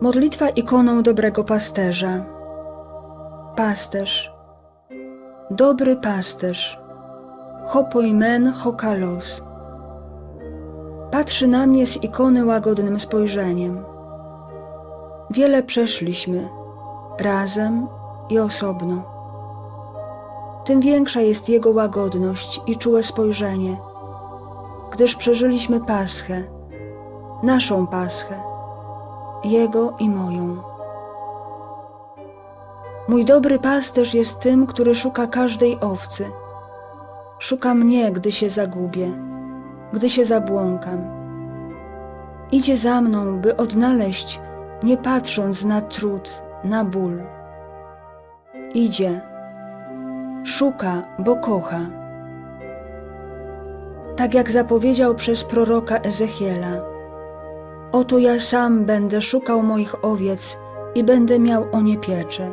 Modlitwa ikoną dobrego pasterza. Pasterz. Dobry pasterz. Hopoimen hokalos. Patrzy na mnie z ikony łagodnym spojrzeniem. Wiele przeszliśmy, razem i osobno. Tym większa jest jego łagodność i czułe spojrzenie, gdyż przeżyliśmy Paschę, naszą Paschę, jego i moją. Mój dobry pasterz jest tym, który szuka każdej owcy. Szuka mnie, gdy się zagubię, gdy się zabłąkam. Idzie za mną, by odnaleźć, nie patrząc na trud, na ból. Idzie, szuka, bo kocha. Tak jak zapowiedział przez proroka Ezechiela. Oto ja sam będę szukał moich owiec i będę miał o nie pieczę.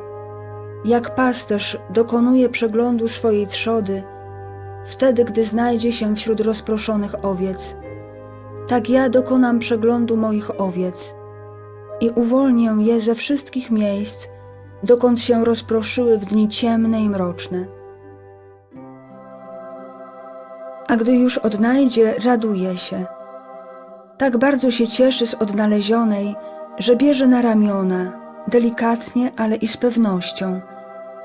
Jak pasterz dokonuje przeglądu swojej trzody, wtedy gdy znajdzie się wśród rozproszonych owiec, tak ja dokonam przeglądu moich owiec i uwolnię je ze wszystkich miejsc, dokąd się rozproszyły w dni ciemne i mroczne. A gdy już odnajdzie, raduje się. Tak bardzo się cieszy z odnalezionej, że bierze na ramiona, delikatnie, ale i z pewnością,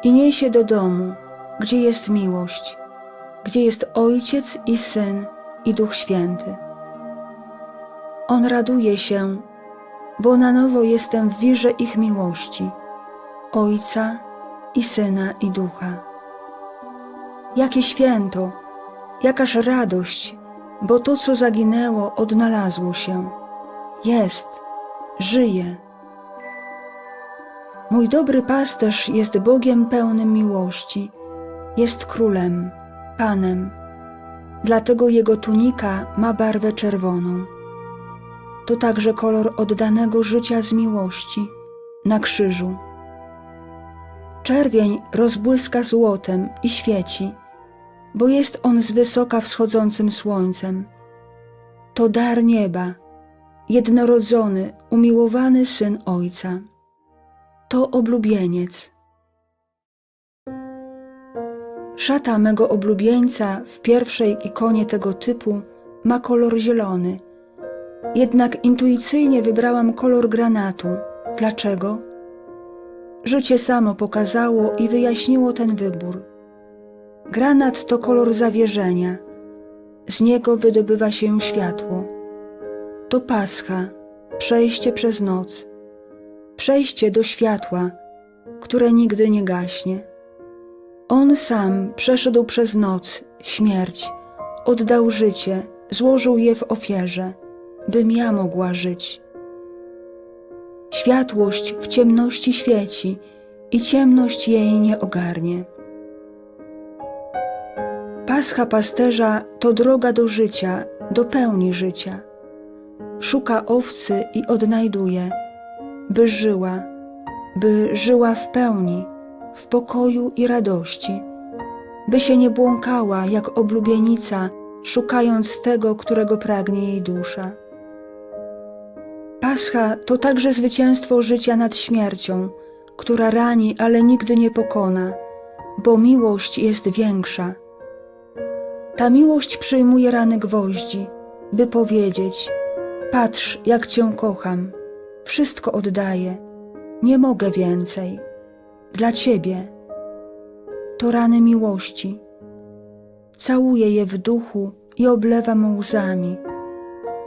i niesie do domu, gdzie jest miłość, gdzie jest Ojciec i Syn i Duch Święty. On raduje się, bo na nowo jestem w wirze ich miłości, Ojca i Syna i Ducha. Jakie święto, jakaż radość, bo to, co zaginęło, odnalazło się. Jest, żyje. Mój dobry pasterz jest Bogiem pełnym miłości, jest królem, panem, dlatego jego tunika ma barwę czerwoną. To także kolor oddanego życia z miłości na krzyżu. Czerwień rozbłyska złotem i świeci, bo jest on z wysoka wschodzącym słońcem. To dar nieba, jednorodzony, umiłowany syn Ojca. To oblubieniec. Szata mego oblubieńca w pierwszej ikonie tego typu ma kolor zielony, jednak intuicyjnie wybrałam kolor granatu. Dlaczego? Życie samo pokazało i wyjaśniło ten wybór. Granat to kolor zawierzenia. Z niego wydobywa się światło. To pascha, przejście przez noc, przejście do światła, które nigdy nie gaśnie. On sam przeszedł przez noc, śmierć, oddał życie, złożył je w ofierze, bym ja mogła żyć. Światłość w ciemności świeci i ciemność jej nie ogarnie. Pascha pasterza to droga do życia, do pełni życia. Szuka owcy i odnajduje, by żyła, by żyła w pełni, w pokoju i radości, by się nie błąkała jak oblubienica, szukając tego, którego pragnie jej dusza. Pascha to także zwycięstwo życia nad śmiercią, która rani, ale nigdy nie pokona, bo miłość jest większa. Ta miłość przyjmuje rany gwoździ, by powiedzieć: Patrz, jak cię kocham, wszystko oddaję, nie mogę więcej. Dla ciebie. To rany miłości. Całuję je w duchu i oblewam łzami.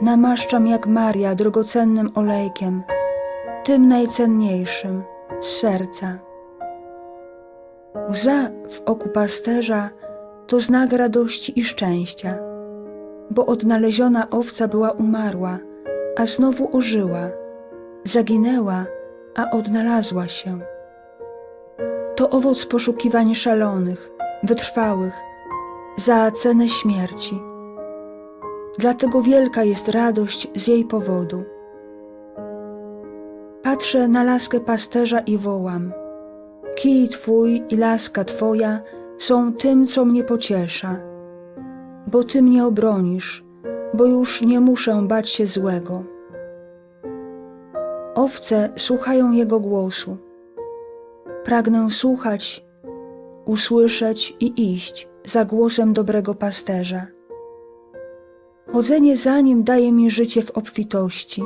Namaszczam jak Maria drogocennym olejkiem, tym najcenniejszym z serca. Łza w oku pasterza to znak radości i szczęścia, bo odnaleziona owca była umarła, a znowu ożyła, zaginęła, a odnalazła się. To owoc poszukiwań szalonych, wytrwałych, za cenę śmierci. Dlatego wielka jest radość z jej powodu. Patrzę na laskę pasterza i wołam: Kij twój i laska twoja są tym, co mnie pociesza, bo ty mnie obronisz, bo już nie muszę bać się złego. owce słuchają Jego głosu. Pragnę słuchać, usłyszeć i iść za głosem dobrego pasterza. Chodzenie za Nim daje mi życie w obfitości.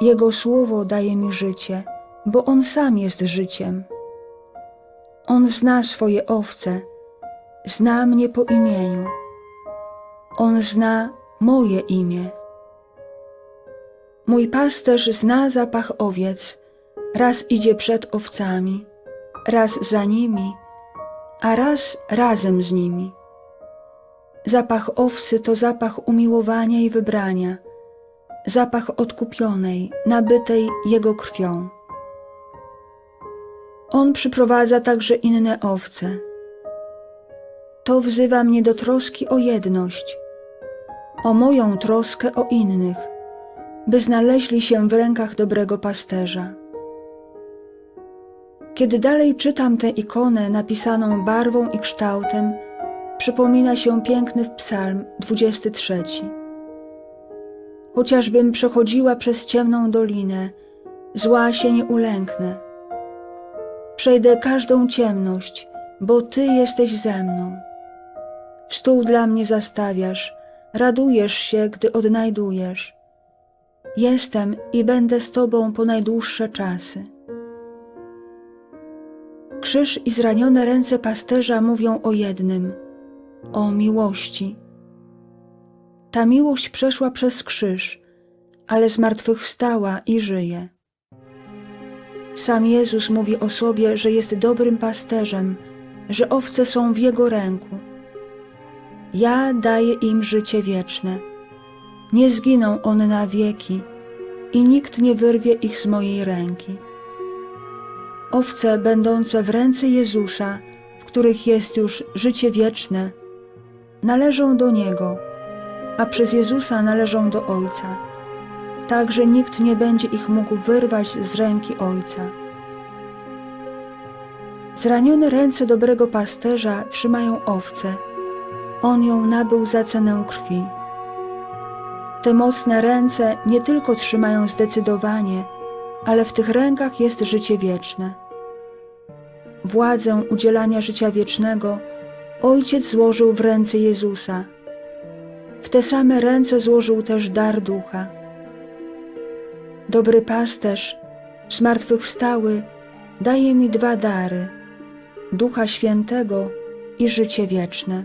Jego słowo daje mi życie, bo On sam jest życiem. On zna swoje owce, zna mnie po imieniu. On zna moje imię. Mój pasterz zna zapach owiec, raz idzie przed owcami, raz za nimi, a raz razem z nimi. Zapach owcy to zapach umiłowania i wybrania, zapach odkupionej, nabytej Jego krwią. On przyprowadza także inne owce. To wzywa mnie do troski o jedność, o moją troskę o innych, by znaleźli się w rękach dobrego pasterza. Kiedy dalej czytam tę ikonę napisaną barwą i kształtem, przypomina się piękny psalm 23. Chociażbym przechodziła przez ciemną dolinę, zła się nie ulęknę. Przejdę każdą ciemność, bo Ty jesteś ze mną. Stół dla mnie zastawiasz, radujesz się, gdy odnajdujesz. Jestem i będę z Tobą po najdłuższe czasy. Krzyż i zranione ręce pasterza mówią o jednym o miłości. Ta miłość przeszła przez krzyż, ale zmartwychwstała i żyje. Sam Jezus mówi o sobie, że jest dobrym pasterzem, że owce są w Jego ręku. Ja daję im życie wieczne. Nie zginą one na wieki i nikt nie wyrwie ich z mojej ręki. Owce będące w ręce Jezusa, w których jest już życie wieczne, należą do Niego, a przez Jezusa należą do Ojca, tak że nikt nie będzie ich mógł wyrwać z ręki Ojca. Zranione ręce dobrego pasterza trzymają owce. On ją nabył za cenę krwi. Te mocne ręce nie tylko trzymają zdecydowanie, ale w tych rękach jest życie wieczne. Władzę udzielania życia wiecznego Ojciec złożył w ręce Jezusa. W te same ręce złożył też dar ducha. Dobry pasterz, zmartwychwstały, daje mi dwa dary: Ducha Świętego i życie wieczne.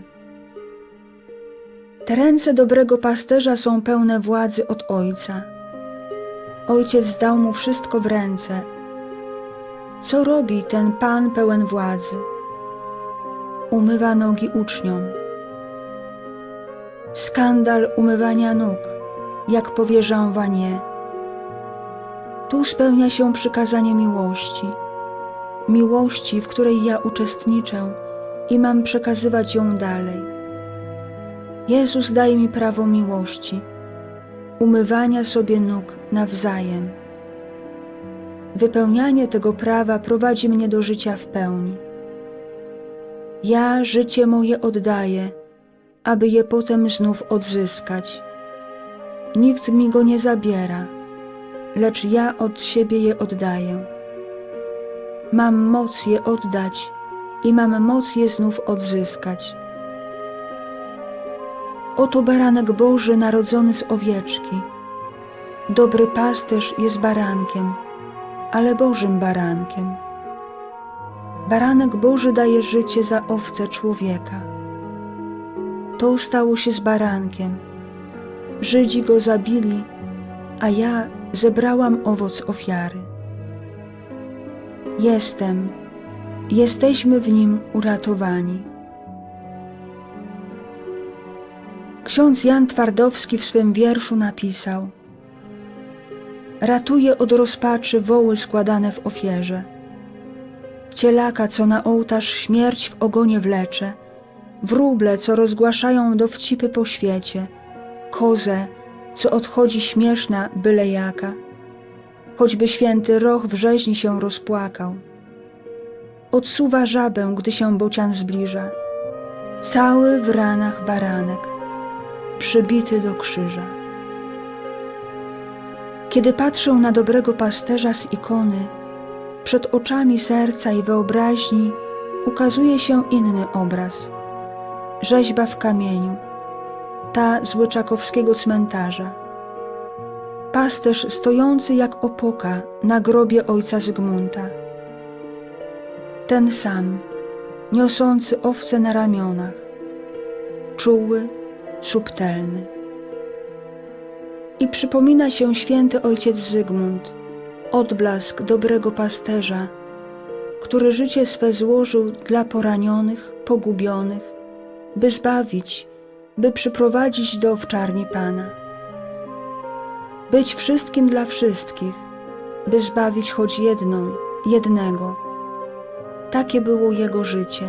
Te ręce dobrego pasterza są pełne władzy od Ojca. Ojciec dał mu wszystko w ręce. Co robi ten Pan pełen władzy? Umywa nogi uczniom. Skandal umywania nóg, jak powie Jean Vanier. Tu spełnia się przykazanie miłości. Miłości, w której ja uczestniczę i mam przekazywać ją dalej. Jezus daje mi prawo miłości, umywania sobie nóg nawzajem. Wypełnianie tego prawa prowadzi mnie do życia w pełni. Ja życie moje oddaję, aby je potem znów odzyskać. Nikt mi go nie zabiera, lecz ja od siebie je oddaję. Mam moc je oddać i mam moc je znów odzyskać. Oto baranek Boży narodzony z owieczki. Dobry pasterz jest barankiem, ale Bożym barankiem. Baranek Boży daje życie za owce człowieka. To stało się z barankiem. Żydzi go zabili, a ja zebrałam owoc ofiary. Jestem, jesteśmy w nim uratowani. Ksiądz Jan Twardowski w swym wierszu napisał: Ratuje od rozpaczy woły składane w ofierze cielaka, co na ołtarz śmierć w ogonie wlecze, wróble, co rozgłaszają dowcipy po świecie, kozę, co odchodzi śmieszna byle jaka, choćby święty roch w rzeźni się rozpłakał. Odsuwa żabę, gdy się bocian zbliża, cały w ranach baranek, przybity do krzyża. Kiedy patrzę na dobrego pasterza z ikony, przed oczami serca i wyobraźni ukazuje się inny obraz. Rzeźba w kamieniu, ta z łyczakowskiego cmentarza. Pasterz stojący jak opoka na grobie ojca Zygmunta. Ten sam, niosący owce na ramionach, czuły, subtelny. I przypomina się święty ojciec Zygmunt, odblask dobrego pasterza, który życie swe złożył dla poranionych, pogubionych, by zbawić, by przyprowadzić do owczarni Pana. Być wszystkim dla wszystkich, by zbawić choć jedną, jednego. Takie było jego życie.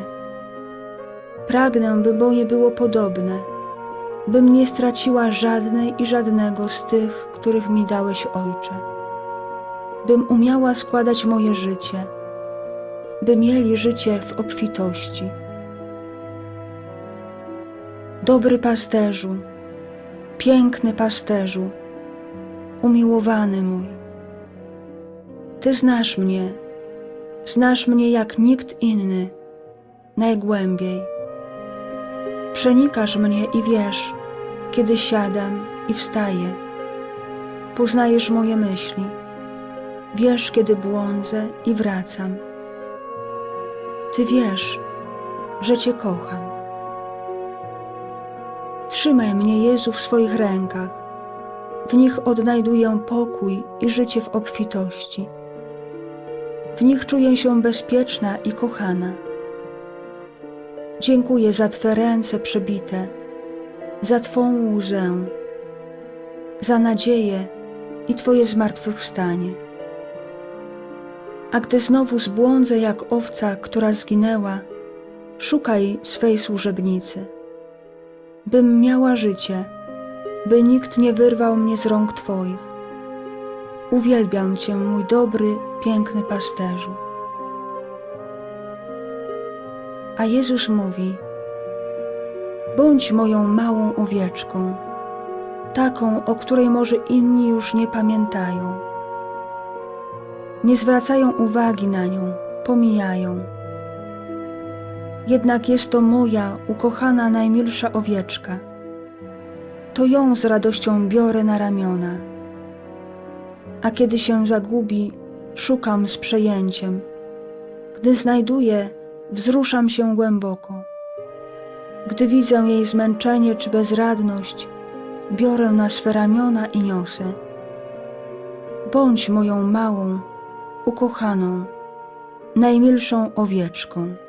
Pragnę, by moje było podobne, bym nie straciła żadnej i żadnego z tych, których mi dałeś, Ojcze. Bym umiała składać moje życie, by mieli życie w obfitości. Dobry pasterzu, piękny pasterzu, umiłowany mój. Ty znasz mnie, znasz mnie jak nikt inny, najgłębiej. Przenikasz mnie i wiesz, kiedy siadam i wstaję. Poznajesz moje myśli, wiesz, kiedy błądzę i wracam. Ty wiesz, że Cię kocham. Trzymaj mnie, Jezu, w swoich rękach. W nich odnajduję pokój i życie w obfitości. W nich czuję się bezpieczna i kochana. Dziękuję za Twe ręce przebite, za Twą łzę, za nadzieję i Twoje zmartwychwstanie. A gdy znowu zbłądzę jak owca, która zginęła, szukaj swej służebnicy, bym miała życie, by nikt nie wyrwał mnie z rąk Twoich. Uwielbiam Cię, mój dobry, piękny pasterzu. A Jezus mówi: Bądź moją małą owieczką, taką, o której może inni już nie pamiętają. Nie zwracają uwagi na nią, pomijają. Jednak jest to moja ukochana, najmilsza owieczka. To ją z radością biorę na ramiona. A kiedy się zagubi, szukam z przejęciem. Gdy znajduję, wzruszam się głęboko. Gdy widzę jej zmęczenie czy bezradność, biorę na swe ramiona i niosę. Bądź moją małą, ukochaną, najmilszą owieczką.